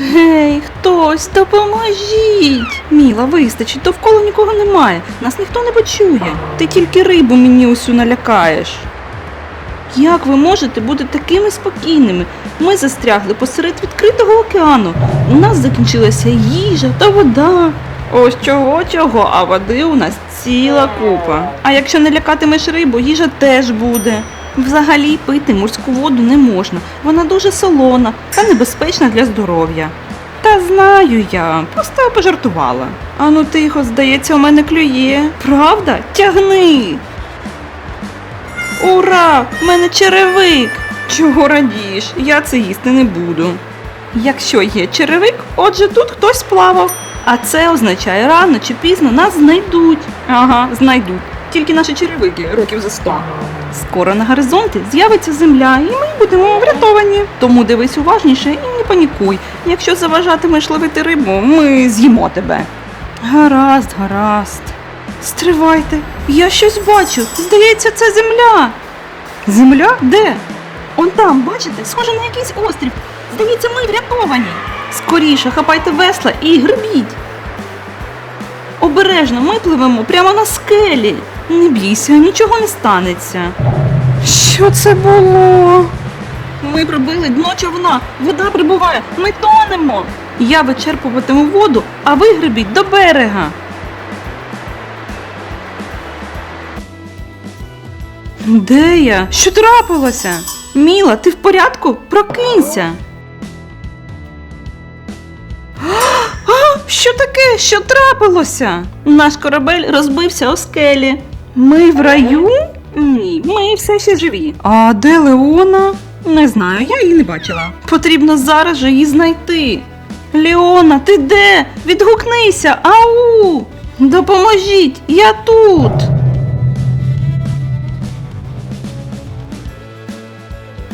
Гей, хтось, допоможіть! Міла, вистачить, довкола нікого немає. Нас ніхто не почує. Ти тільки рибу мені усю налякаєш. Як ви можете бути такими спокійними? Ми застрягли посеред відкритого океану. У нас закінчилася їжа та вода. Ось чого чого, а води у нас ціла купа. А якщо не лякатимеш рибу, їжа теж буде. Взагалі пити морську воду не можна. Вона дуже солона та небезпечна для здоров'я. Та знаю я, просто пожартувала. Ану тихо, здається, у мене клює. Правда? Тягни. Ура! В мене черевик! Чого радієш? Я це їсти не буду. Якщо є черевик, отже тут хтось плавав. А це означає, рано чи пізно нас знайдуть. Ага, знайдуть. Тільки наші черевики років за сто. Скоро на горизонті з'явиться земля, і ми будемо врятовані. Тому дивись уважніше і не панікуй. Якщо заважатимеш ловити рибу, ми з'їмо тебе. Гаразд, гаразд. Стривайте, я щось бачу. Здається, це земля. Земля? Де? Он там, бачите, схоже на якийсь острів. Здається, ми врятовані. Скоріше, хапайте весла і гребіть. Обережно, ми пливемо прямо на скелі. Не бійся, нічого не станеться. Що це було? Ми пробили дно човна, вода прибуває, ми тонемо. Я вичерпуватиму воду, а ви гребіть до берега. Де я? Що трапилося? Міла, ти в порядку? Прокинься. А, що таке? Що трапилося? Наш корабель розбився о скелі. Ми в раю? Ні, ми все ще живі. А де Леона? Не знаю, я її не бачила. Потрібно зараз же її знайти. Леона, ти де? Відгукнися! Ау! Допоможіть! Я тут!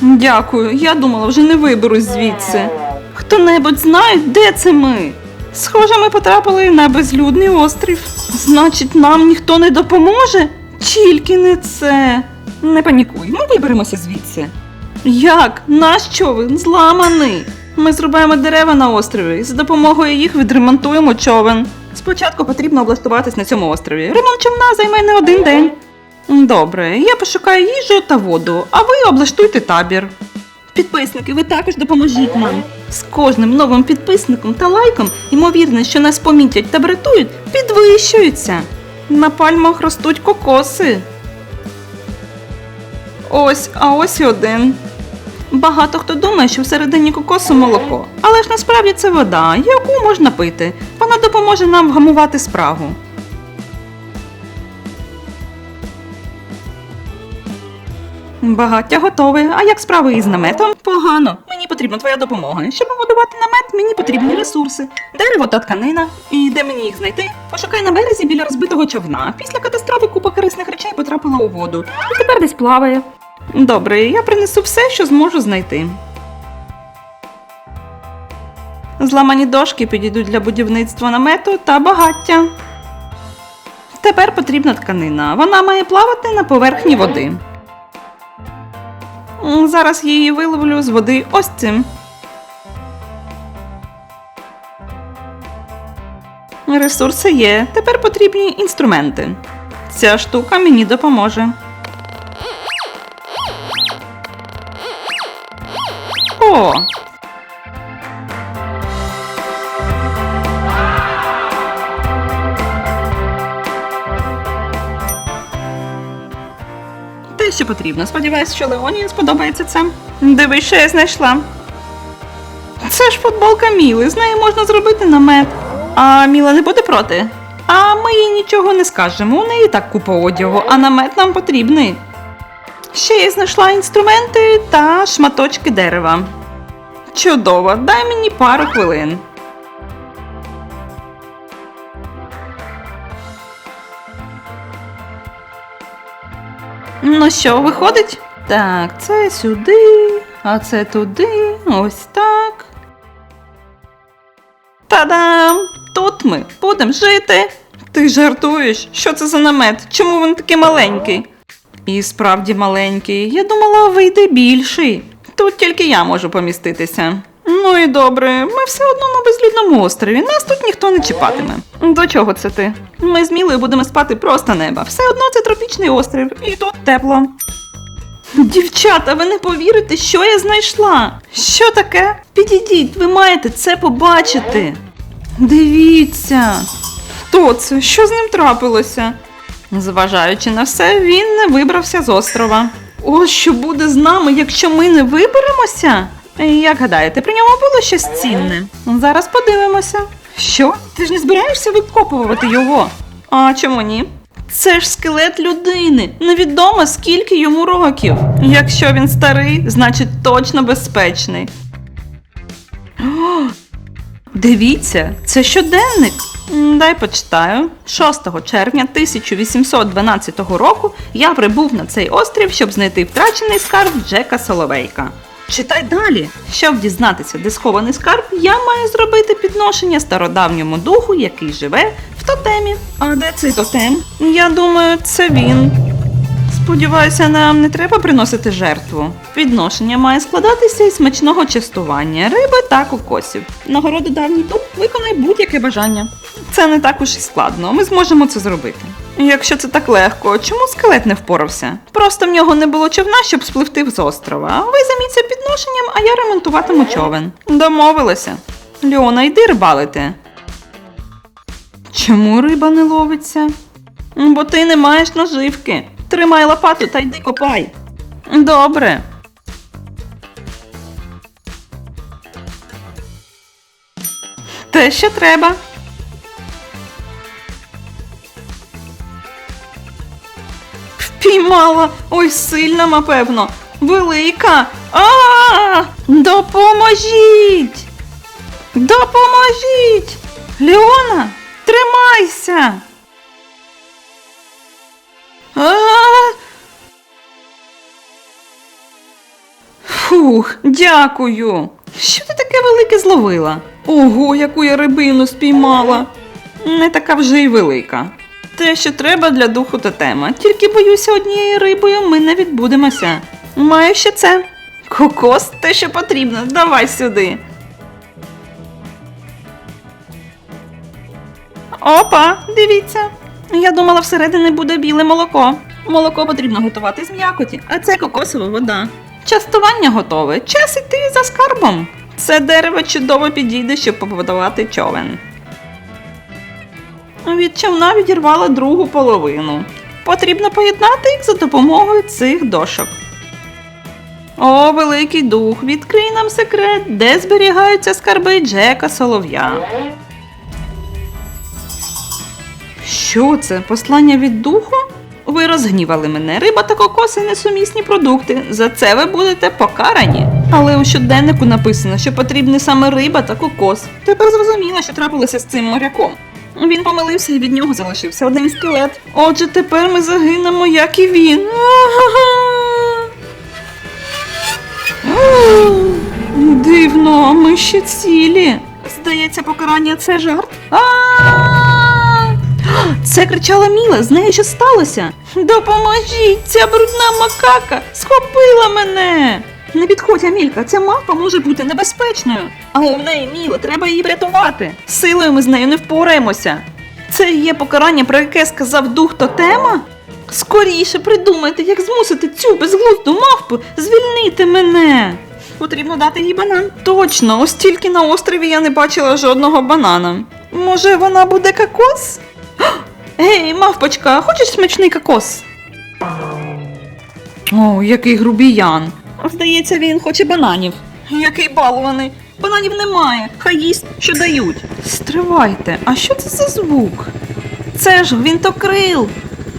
Дякую, я думала, вже не виберусь звідси. Хто-небудь знає, де це ми? Схоже, ми потрапили на безлюдний острів. Значить, нам ніхто не допоможе? Тільки не це. Не панікуй, ми виберемося звідси. Як? Наш човен зламаний. Ми зрубаємо дерева на острові і за допомогою їх відремонтуємо човен. Спочатку потрібно облаштуватись на цьому острові. Ремонт човна займе не один день. Добре, я пошукаю їжу та воду, а ви облаштуйте табір. Підписники, ви також допоможіть нам. З кожним новим підписником та лайком ймовірність, що нас помітять та врятують, підвищується. На пальмах ростуть кокоси. Ось, а ось і один. Багато хто думає, що всередині кокосу молоко, але ж насправді це вода, яку можна пити. Вона допоможе нам вгамувати спрагу. Багаття готове. А як справи із наметом? Погано. Мені потрібна твоя допомога. Щоб будувати намет, мені потрібні ресурси, дерево та тканина. І де мені їх знайти? Пошукай на березі біля розбитого човна. Після катастрофи купа корисних речей потрапила у воду. І тепер десь плаває. Добре, я принесу все, що зможу знайти. Зламані дошки підійдуть для будівництва намету та багаття. Тепер потрібна тканина. Вона має плавати на поверхні води. Зараз я її виловлю з води ось цим. Ресурси є. Тепер потрібні інструменти. Ця штука мені допоможе. О! Те, що потрібно. Сподіваюсь, що Леоні сподобається це. Дивись, що я знайшла. Це ж футболка Міли, з неї можна зробити намет. А Міла не буде проти. А ми їй нічого не скажемо. У неї так купа одягу, а намет нам потрібний. Ще я знайшла інструменти та шматочки дерева. Чудово, дай мені пару хвилин. Ну що, виходить? Так, це сюди, а це туди, ось так. Та-дам! Тут ми будемо жити. Ти жартуєш? Що це за намет? Чому він такий маленький? І справді маленький. Я думала, вийде більший. Тут тільки я можу поміститися. Ну і добре, ми все одно на безлюдному острові. Нас тут ніхто не чіпатиме. До чого це ти? Ми з Мілою будемо спати просто неба. Все одно це тропічний острів, і тут тепло. Дівчата, ви не повірите, що я знайшла. Що таке? Підійдіть, ви маєте це побачити. Дивіться. Хто це? Що з ним трапилося? Зважаючи на все, він не вибрався з острова. О, що буде з нами, якщо ми не виберемося? Як гадаєте, при ньому було щось цінне? Зараз подивимося. Що? Ти ж не збираєшся викопувати його? А чому ні? Це ж скелет людини. Невідомо скільки йому років. Якщо він старий, значить точно безпечний. О, Дивіться, це щоденник. Дай почитаю. 6 червня 1812 року я прибув на цей острів, щоб знайти втрачений скарб Джека Соловейка. Читай далі. Щоб дізнатися, де схований скарб, я маю зробити підношення стародавньому духу, який живе в тотемі. А де цей тотем? Я думаю, це він. Сподіваюся, нам не треба приносити жертву. Підношення має складатися із смачного частування, риби та кокосів. Нагороду давній дух виконай будь-яке бажання. Це не так уж і складно, ми зможемо це зробити. Якщо це так легко, чому скелет не впорався? Просто в нього не було човна, щоб спливти з острова. Ви займіться підношенням, а я ремонтуватиму човен. Домовилися. Льона, йди рибалити. Чому риба не ловиться? Бо ти не маєш наживки. Тримай лопату та йди копай. Добре. Те, що треба. Впіймала. Ой, сильна, напевно. Велика. А! Допоможіть! Допоможіть! Леона, тримайся! А! Фух, дякую. Що ти таке велике зловила? Ого, яку я рибину спіймала. Не така вже й велика. Те, що треба для духу тотема. Тільки боюся, однією рибою ми не відбудемося. Маю ще це. Кокос, те, що потрібно. Давай сюди. Опа, дивіться. Я думала, всередині буде біле молоко. Молоко потрібно готувати з м'якоті, а це кокосова вода. Частування готове. Час іти за скарбом. Це дерево чудово підійде, щоб побудувати човен. Від човна відірвала другу половину. Потрібно поєднати їх за допомогою цих дошок. О, великий дух, відкрий нам секрет, де зберігаються скарби Джека Солов'я. Що це? Послання від духу? Ви розгнівали мене. Риба та кокоси несумісні продукти. За це ви будете покарані. Але у щоденнику написано, що потрібні саме риба та кокос. Тепер зрозуміло, що трапилося з цим моряком. Він помилився і від нього залишився один скелет. Отже, тепер ми загинемо, як і він. Дивно, ми ще цілі. Здається, покарання це жарт. Це кричала Міла, з нею що сталося? Допоможіть, ця брудна макака схопила мене. Не підходь, Амілька, ця мавпа може бути небезпечною. Але в неї Міла, треба її врятувати. Силою ми з нею не впораємося. Це є покарання, про яке сказав дух тотема? Скоріше придумайте, як змусити цю безглузду мавпу звільнити мене. Потрібно дати їй банан. Точно, ось тільки на острові я не бачила жодного банана. Може, вона буде кокос? Ей, мавпочка, хочеш смачний кокос? О, який грубіян. Здається, він хоче бананів. Який балуваний. Бананів немає. Хай їсть, що дають. Стривайте, а що це за звук? Це ж гвинтокрил.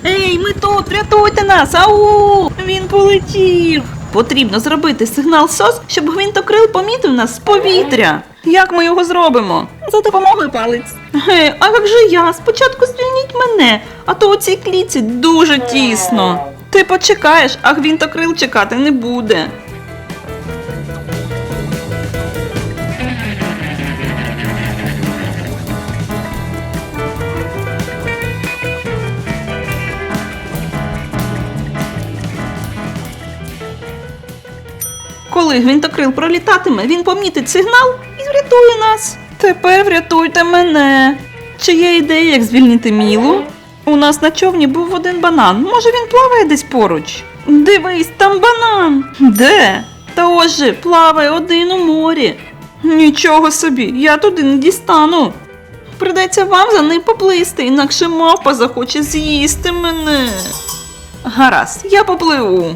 Ей, ми тут, врятуйте нас! Ау! Він полетів. Потрібно зробити сигнал СОС, щоб гвинтокрил помітив нас з повітря. Як ми його зробимо? За допомогою палець. Гей, а як же я? Спочатку звільніть мене, а то у цій кліці дуже тісно. Ти почекаєш, а гвинтокрил чекати не буде. Коли гвинтокрил пролітатиме, він помітить сигнал і врятує нас. Тепер врятуйте мене. Чи є ідея, як звільнити Мілу? У нас на човні був один банан. Може він плаває десь поруч? Дивись, там банан. Де? Та ось же, плаває один у морі. Нічого собі, я туди не дістану. Придеться вам за ним поплисти, інакше мавпа захоче з'їсти мене. Гаразд, я попливу.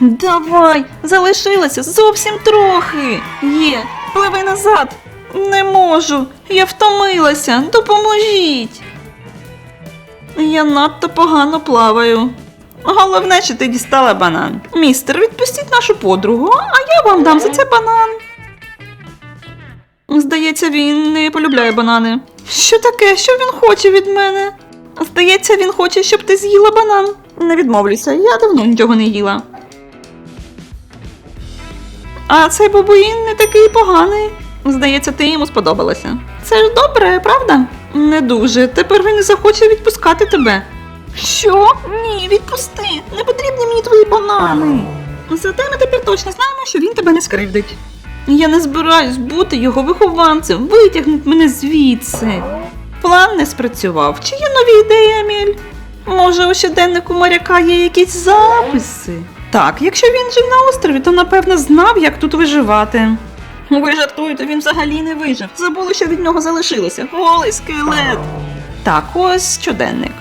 Давай, залишилося зовсім трохи. Є, пливи назад. Не можу, я втомилася. Допоможіть. Я надто погано плаваю. Головне, що ти дістала банан. Містер, відпустіть нашу подругу, а я вам дам за це банан. Здається, він не полюбляє банани. Що таке? Що він хоче від мене? Здається, він хоче, щоб ти з'їла банан. Не відмовлюся, я давно нічого не їла. А цей бабуїн не такий поганий. Здається, ти йому сподобалася. Це ж добре, правда? Не дуже. Тепер він не захоче відпускати тебе. Що? Ні, відпусти. Не потрібні мені твої банани. Зате ми тепер точно знаємо, що він тебе не скривдить. Я не збираюсь бути його вихованцем. Витягнуть мене звідси. План не спрацював. Чи є нові ідеї, Еміль? Може, у щоденнику моряка є якісь записи? Так, якщо він жив на острові, то напевно знав, як тут виживати. Ви жартуєте, він взагалі не вижив. Забули, що від нього залишилося. Голий скелет. Так, ось щоденник.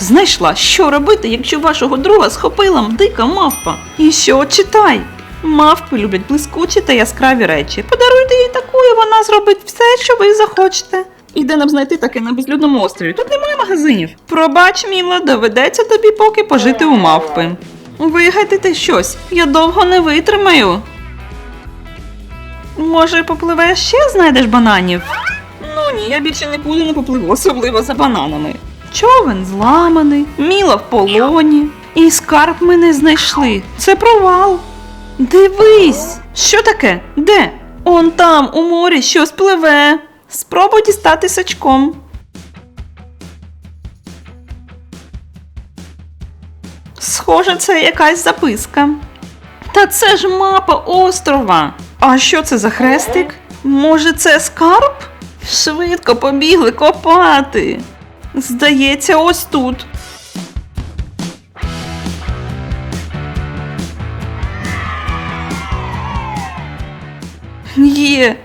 Знайшла, що робити, якщо вашого друга схопила дика мавпа. І що читай? Мавпи люблять блискучі та яскраві речі. Подаруйте їй таку, і вона зробить все, що ви захочете. І де нам знайти таке на безлюдному острові? Тут немає магазинів. Пробач, Міла, доведеться тобі поки пожити у мавпи. Вигадайте щось, я довго не витримаю. Може, попливеш ще знайдеш бананів? Ну ні, я більше нікуди не попливу, особливо за бананами. Човен зламаний, міла в полоні, і скарб ми не знайшли. Це провал. Дивись, що таке? Де? Он там, у морі, щось пливе. Спробуй дістати сачком. Схоже, це якась записка. Та це ж мапа острова. А що це за хрестик? Може, це скарб? Швидко побігли копати. Здається, ось тут. Є.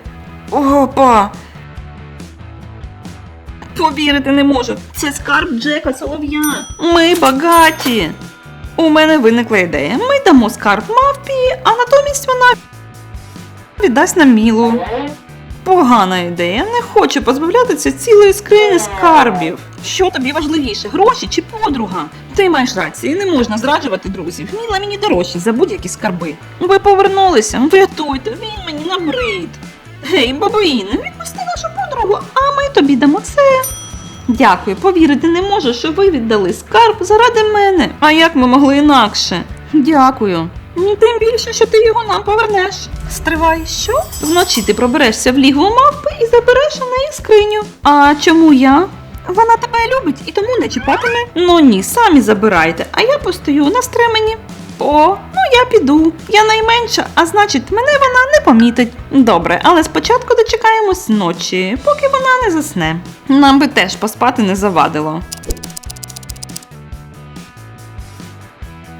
Опа. Повірити не можу. Це скарб Джека Солов'я. Ми багаті. У мене виникла ідея. Ми дамо скарб мавпі, а натомість вона віддасть нам мілу. Погана ідея. Не хочу позбавлятися цілої скрині скарбів. Що тобі важливіше, гроші чи подруга? Ти маєш рацію, не можна зраджувати друзів. Міла мені дорожче за будь-які скарби. Ви повернулися, врятуйте, він мені набрид. Гей, бабуїн, відпусти нашу подругу, а ми тобі дамо це. Дякую, повірити не можу, що ви віддали скарб заради мене. А як ми могли інакше? Дякую. Ну, тим більше, що ти його нам повернеш. Стривай, що? Вночі ти проберешся в лігву мавпи і забереш у неї скриню. А чому я? Вона тебе любить і тому не чіпатиме. Ну ні, самі забирайте, а я постою на стремені. О, ну я піду. Я найменша, а значить, мене вона не помітить. Добре, але спочатку дочекаємось ночі, поки вона не засне. Нам би теж поспати не завадило.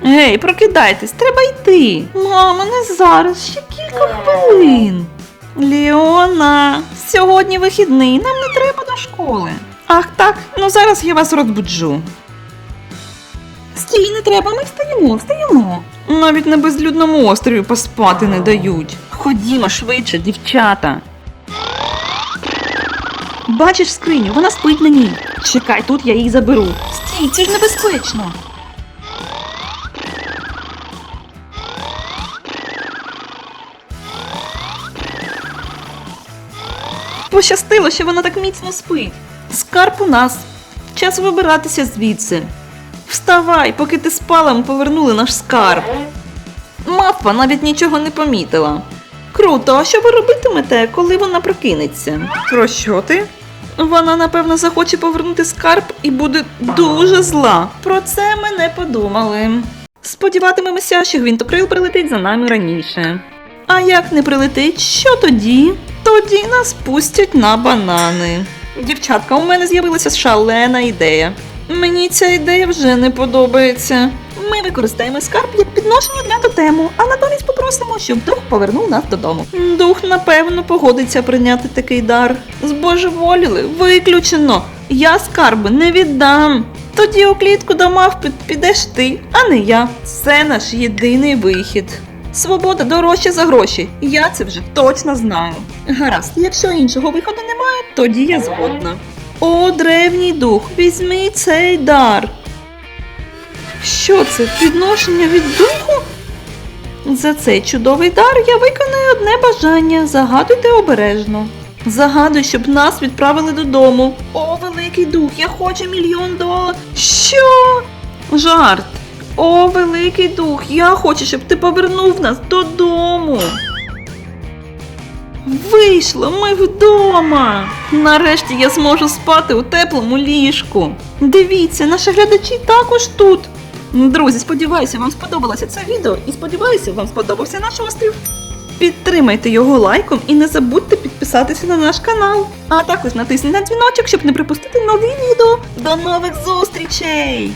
Гей, прокидайтесь, треба йти. Мамо, не зараз, ще кілька хвилин. Ліона, сьогодні вихідний, нам не треба до школи. Ах так, ну зараз я вас розбуджу. Стій, не треба, ми встаємо, встаємо. Навіть на безлюдному острові поспати не дають. Ходімо швидше, дівчата. Бачиш скриню, вона спить на ній. Чекай, тут я її заберу. Стій, це ж небезпечно. Пощастило, що вона так міцно спить. Скарб у нас. Час вибиратися звідси. Вставай, поки ти спала, ми повернули наш скарб. Мавпа навіть нічого не помітила. Круто, а що ви робитимете, коли вона прокинеться? Про що ти? Вона, напевно, захоче повернути скарб і буде дуже зла. Про це ми не подумали. Сподіватимемося, що гвинтокрил прилетить за нами раніше. А як не прилетить, що тоді? Тоді нас пустять на банани. Дівчатка, у мене з'явилася шалена ідея. Мені ця ідея вже не подобається. Ми використаємо скарб як підношення для тотему, а натомість попросимо, щоб дух повернув нас додому. Дух, напевно, погодиться прийняти такий дар. Збожеволіли, виключено. Я скарби не віддам. Тоді у клітку до мавпи підеш ти, а не я. Це наш єдиний вихід. Свобода дорожча за гроші. Я це вже точно знаю. Гаразд, якщо іншого виходу немає, тоді я згодна. О, древній дух, візьми цей дар. Що це? Підношення від духу? За цей чудовий дар я виконую одне бажання. Загадуйте обережно. Загадуй, щоб нас відправили додому. О, великий дух, я хочу мільйон доларів. Що? Жарт. О, великий дух, я хочу, щоб ти повернув нас додому. Вийшло, ми вдома. Нарешті я зможу спати у теплому ліжку. Дивіться, наші глядачі також тут. Друзі, сподіваюся, вам сподобалося це відео і сподіваюся, вам сподобався наш острів. Підтримайте його лайком і не забудьте підписатися на наш канал. А також натисніть на дзвіночок, щоб не пропустити нові відео. До нових зустрічей!